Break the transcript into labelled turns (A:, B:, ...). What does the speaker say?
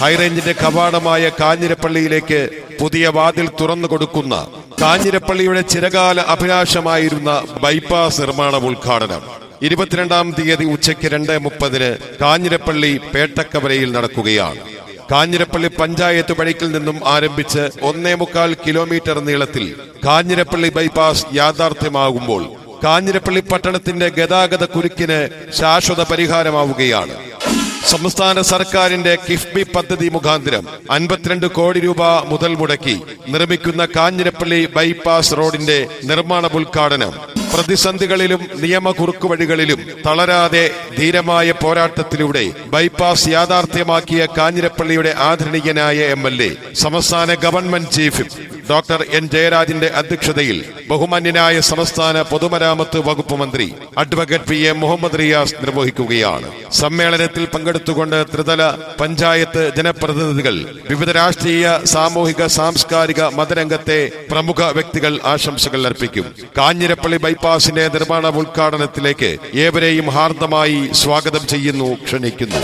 A: ഹൈറേഞ്ചിന്റെ കവാടമായ കാഞ്ഞിരപ്പള്ളിയിലേക്ക് പുതിയ വാതിൽ തുറന്നു കൊടുക്കുന്ന കാഞ്ഞിരപ്പള്ളിയുടെ ചിരകാല അഭിലാഷമായിരുന്ന ബൈപ്പാസ് നിർമ്മാണ ഉദ്ഘാടനം. ഇരുപത്തിരണ്ടാം തീയതി ഉച്ചയ്ക്ക് രണ്ട് മുപ്പതിന് കാഞ്ഞിരപ്പള്ളി പേട്ടക്കവരയിൽ നടക്കുകയാണ്. കാഞ്ഞിരപ്പള്ളി പഞ്ചായത്ത് വഴിക്കിൽ നിന്നും ആരംഭിച്ച് ഒന്നേ മുക്കാൽ കിലോമീറ്റർ നീളത്തിൽ കാഞ്ഞിരപ്പള്ളി ബൈപ്പാസ് യാഥാർത്ഥ്യമാകുമ്പോൾ കാഞ്ഞിരപ്പള്ളി പട്ടണത്തിന്റെ ഗതാഗത കുരുക്കിന് ശാശ്വത പരിഹാരമാവുകയാണ്. സംസ്ഥാന സർക്കാരിന്റെ കിഫ്ബി പദ്ധതി മുഖാന്തരം അൻപത്തിരണ്ട് കോടി രൂപ മുതൽ മുടക്കി നിർമ്മിക്കുന്ന കാഞ്ഞിരപ്പള്ളി ബൈപ്പാസ് റോഡിന്റെ നിർമ്മാണ ഉദ്ഘാടനം പ്രതിസന്ധികളിലും നിയമ കുറുക്കുവഴികളിലും തളരാതെ ധീരമായ പോരാട്ടത്തിലൂടെ ബൈപ്പാസ് യാഥാർത്ഥ്യമാക്കിയ കാഞ്ഞിരപ്പള്ളിയുടെ ആദരണീയനായ എം എൽ എ സംസ്ഥാന ഗവൺമെന്റ് ചീഫ് ഡോക്ടർ എൻ ജയരാജിന്റെ അധ്യക്ഷതയിൽ ബഹുമാന്യനായ സംസ്ഥാന പൊതുമരാമത്ത് വകുപ്പ് മന്ത്രി advocate P A Muhammad Riyas നിർവഹിക്കുകയാണ്. സമ്മേളനത്തിൽ പങ്കെടുത്തുകൊണ്ട് ത്രിതല പഞ്ചായത്ത് ജനപ്രതിനിധികൾ വിവിധ രാഷ്ട്രീയ സാമൂഹിക സാംസ്കാരിക മതരംഗത്തെ പ്രമുഖ വ്യക്തികൾ ആശംസകൾ അർപ്പിക്കും. കാഞ്ഞിരപ്പള്ളി ബൈപ്പാസിന്റെ നിർമ്മാണ ഉദ്ഘാടനത്തിലേക്ക് ഏവരെയും ഹാർദമായി സ്വാഗതം ചെയ്യുന്നു ക്ഷണിക്കുന്നു.